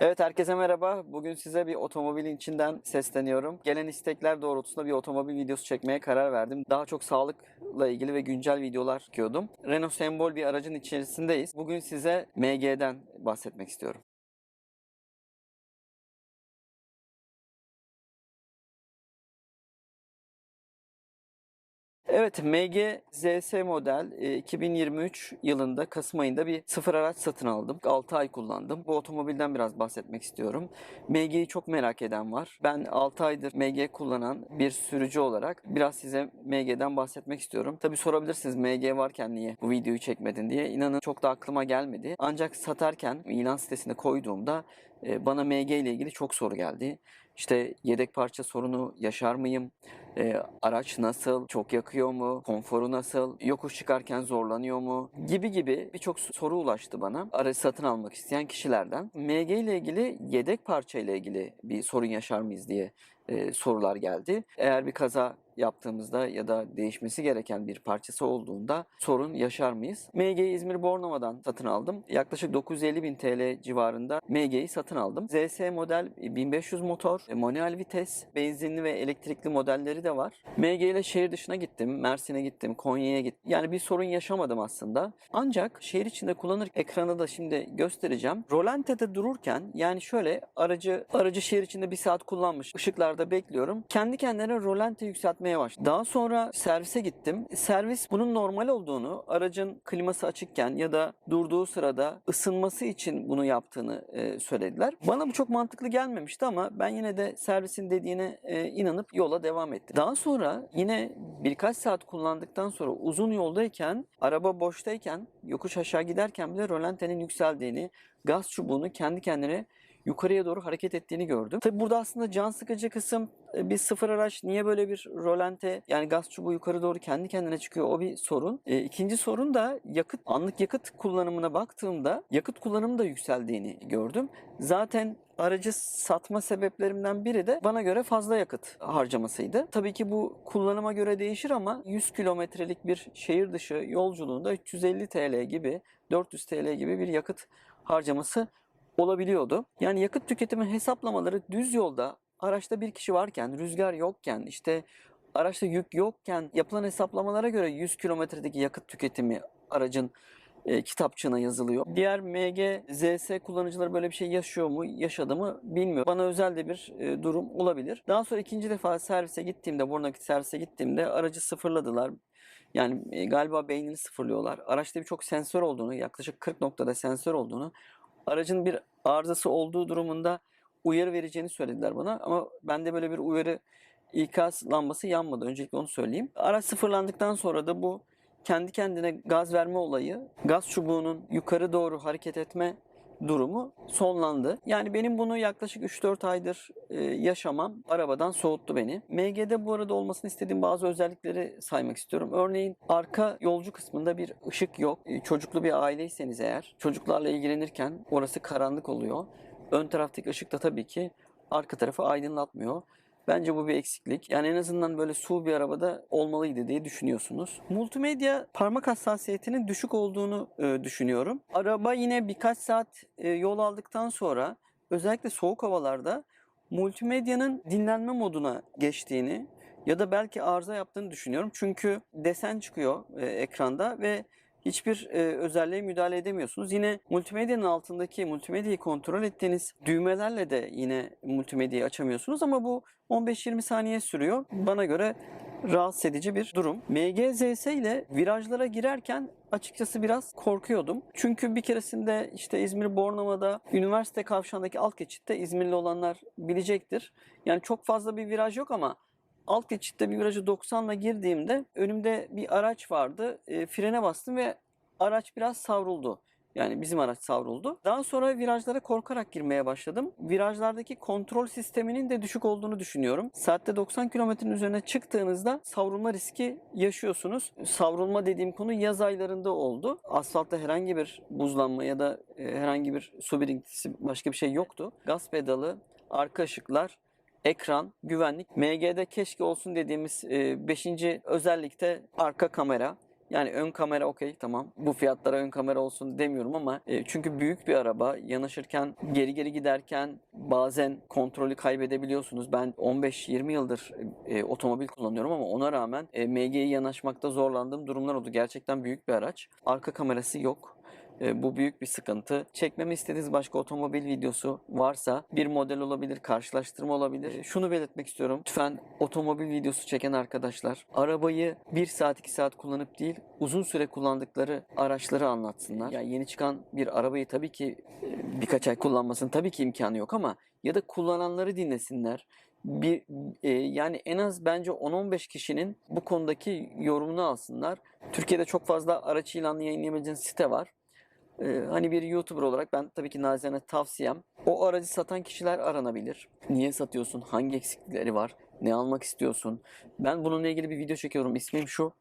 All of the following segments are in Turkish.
Evet herkese merhaba. Bugün size bir otomobilin içinden sesleniyorum. Gelen istekler doğrultusunda bir otomobil videosu çekmeye karar verdim. Daha çok sağlıkla ilgili ve güncel videolar çekiyordum. Renault Sembol bir aracın içerisindeyiz. Bugün size MG'den bahsetmek istiyorum. Evet, MG ZS model e, 2023 yılında Kasım ayında bir sıfır araç satın aldım. 6 ay kullandım. Bu otomobilden biraz bahsetmek istiyorum. MG'yi çok merak eden var. Ben 6 aydır MG kullanan bir sürücü olarak biraz size MG'den bahsetmek istiyorum. Tabi sorabilirsiniz MG varken niye bu videoyu çekmedin diye. İnanın çok da aklıma gelmedi. Ancak satarken ilan sitesine koyduğumda e, bana MG ile ilgili çok soru geldi. İşte yedek parça sorunu yaşar mıyım? Ee, araç nasıl? Çok yakıyor mu? Konforu nasıl? Yokuş çıkarken zorlanıyor mu? Gibi gibi birçok soru ulaştı bana. Aracı satın almak isteyen kişilerden. MG ile ilgili yedek parça ile ilgili bir sorun yaşar mıyız diye e, sorular geldi. Eğer bir kaza yaptığımızda ya da değişmesi gereken bir parçası olduğunda sorun yaşar mıyız? MG'yi İzmir Bornova'dan satın aldım. Yaklaşık 950 bin TL civarında MG'yi satın aldım. ZS model 1500 motor, e, manuel vites, benzinli ve elektrikli modelleri de var. MG ile şehir dışına gittim, Mersin'e gittim, Konya'ya gittim. Yani bir sorun yaşamadım aslında. Ancak şehir içinde kullanır ekranı da şimdi göstereceğim. Rolante'de dururken yani şöyle aracı aracı şehir içinde bir saat kullanmış. Işıklarda bekliyorum. Kendi kendine rolante yükseltmeye başladı. Daha sonra servise gittim. Servis bunun normal olduğunu, aracın kliması açıkken ya da durduğu sırada ısınması için bunu yaptığını e, söylediler. Bana bu çok mantıklı gelmemişti ama ben yine de servisin dediğine e, inanıp yola devam ettim. Daha sonra yine birkaç saat kullandıktan sonra uzun yoldayken, araba boştayken, yokuş aşağı giderken bile rolantenin yükseldiğini, gaz çubuğunu kendi kendine yukarıya doğru hareket ettiğini gördüm. Tabi burada aslında can sıkıcı kısım e, bir sıfır araç niye böyle bir rolante yani gaz çubuğu yukarı doğru kendi kendine çıkıyor o bir sorun. E, ikinci sorun da yakıt anlık yakıt kullanımına baktığımda yakıt kullanımı da yükseldiğini gördüm. Zaten aracı satma sebeplerimden biri de bana göre fazla yakıt harcamasıydı. Tabii ki bu kullanıma göre değişir ama 100 kilometrelik bir şehir dışı yolculuğunda 350 TL gibi 400 TL gibi bir yakıt harcaması olabiliyordu. Yani yakıt tüketimi hesaplamaları düz yolda araçta bir kişi varken, rüzgar yokken, işte araçta yük yokken yapılan hesaplamalara göre 100 kilometredeki yakıt tüketimi aracın e, kitapçığına yazılıyor. Diğer MG, ZS kullanıcıları böyle bir şey yaşıyor mu, yaşadı mı bilmiyorum. Bana özel de bir e, durum olabilir. Daha sonra ikinci defa servise gittiğimde, Bornakit servise gittiğimde aracı sıfırladılar. Yani e, galiba beynini sıfırlıyorlar. Araçta birçok sensör olduğunu, yaklaşık 40 noktada sensör olduğunu, aracın bir arızası olduğu durumunda uyarı vereceğini söylediler bana. Ama bende böyle bir uyarı ikaz lambası yanmadı. Öncelikle onu söyleyeyim. Araç sıfırlandıktan sonra da bu kendi kendine gaz verme olayı, gaz çubuğunun yukarı doğru hareket etme durumu sonlandı. Yani benim bunu yaklaşık 3-4 aydır e, yaşamam arabadan soğuttu beni. MG'de bu arada olmasını istediğim bazı özellikleri saymak istiyorum. Örneğin arka yolcu kısmında bir ışık yok. E, çocuklu bir aileyseniz eğer çocuklarla ilgilenirken orası karanlık oluyor. Ön taraftaki ışık da tabii ki arka tarafı aydınlatmıyor. Bence bu bir eksiklik. Yani en azından böyle su bir arabada olmalıydı diye düşünüyorsunuz. Multimedya parmak hassasiyetinin düşük olduğunu e, düşünüyorum. Araba yine birkaç saat e, yol aldıktan sonra özellikle soğuk havalarda multimedyanın dinlenme moduna geçtiğini ya da belki arıza yaptığını düşünüyorum. Çünkü desen çıkıyor e, ekranda ve hiçbir e, özelliğe müdahale edemiyorsunuz. Yine multimedyanın altındaki multimedyayı kontrol ettiğiniz düğmelerle de yine multimedyayı açamıyorsunuz ama bu 15-20 saniye sürüyor. Bana göre rahatsız edici bir durum. MGZS ile virajlara girerken açıkçası biraz korkuyordum. Çünkü bir keresinde işte İzmir Bornova'da üniversite kavşağındaki alt geçitte İzmirli olanlar bilecektir. Yani çok fazla bir viraj yok ama alt geçitte bir virajı 90'la girdiğimde önümde bir araç vardı. E, frene bastım ve araç biraz savruldu. Yani bizim araç savruldu. Daha sonra virajlara korkarak girmeye başladım. Virajlardaki kontrol sisteminin de düşük olduğunu düşünüyorum. Saatte 90 kilometrenin üzerine çıktığınızda savrulma riski yaşıyorsunuz. Savrulma dediğim konu yaz aylarında oldu. Asfaltta herhangi bir buzlanma ya da herhangi bir su birikintisi başka bir şey yoktu. Gaz pedalı, arka ışıklar, ekran, güvenlik. MG'de keşke olsun dediğimiz 5. özellikte arka kamera. Yani ön kamera okey tamam. Bu fiyatlara ön kamera olsun demiyorum ama e, çünkü büyük bir araba yanaşırken geri geri giderken bazen kontrolü kaybedebiliyorsunuz. Ben 15-20 yıldır e, otomobil kullanıyorum ama ona rağmen e, MG'ye yanaşmakta zorlandığım durumlar oldu. Gerçekten büyük bir araç. Arka kamerası yok. E, bu büyük bir sıkıntı. Çekmemi istediğiniz başka otomobil videosu varsa bir model olabilir, karşılaştırma olabilir. E, Şunu belirtmek istiyorum. Lütfen otomobil videosu çeken arkadaşlar arabayı 1 saat 2 saat kullanıp değil uzun süre kullandıkları araçları anlatsınlar. Yani yeni çıkan bir arabayı tabii ki e, birkaç ay kullanmasının tabii ki imkanı yok ama ya da kullananları dinlesinler. Bir e, yani en az bence 10-15 kişinin bu konudaki yorumunu alsınlar. Türkiye'de çok fazla araç ilanı yayınlayabileceğiniz site var. Ee, hani bir YouTuber olarak ben tabii ki nacizane tavsiyem o aracı satan kişiler aranabilir. Niye satıyorsun? Hangi eksiklikleri var? Ne almak istiyorsun? Ben bununla ilgili bir video çekiyorum. İsmim şu.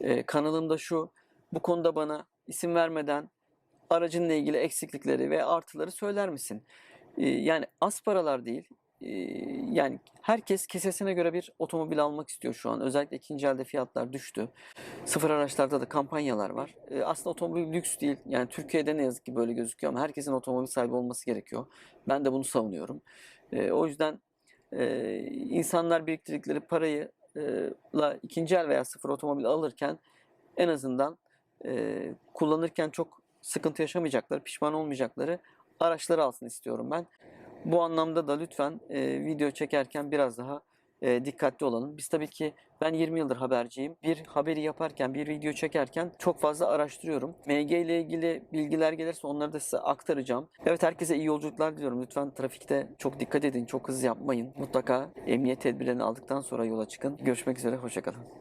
Ee, kanalımda şu. Bu konuda bana isim vermeden aracınla ilgili eksiklikleri ve artıları söyler misin? Ee, yani az paralar değil. Yani herkes kesesine göre bir otomobil almak istiyor şu an. Özellikle ikinci elde fiyatlar düştü. Sıfır araçlarda da kampanyalar var. Aslında otomobil lüks değil. Yani Türkiye'de ne yazık ki böyle gözüküyor ama herkesin otomobil sahibi olması gerekiyor. Ben de bunu savunuyorum. O yüzden insanlar biriktirdikleri parayı la ikinci el veya sıfır otomobil alırken en azından kullanırken çok sıkıntı yaşamayacakları, pişman olmayacakları araçları alsın istiyorum ben. Bu anlamda da lütfen e, video çekerken biraz daha e, dikkatli olalım. Biz tabii ki ben 20 yıldır haberciyim. Bir haberi yaparken, bir video çekerken çok fazla araştırıyorum. MG ile ilgili bilgiler gelirse onları da size aktaracağım. Evet herkese iyi yolculuklar diliyorum. Lütfen trafikte çok dikkat edin, çok hız yapmayın. Mutlaka emniyet tedbirlerini aldıktan sonra yola çıkın. Görüşmek üzere, hoşçakalın.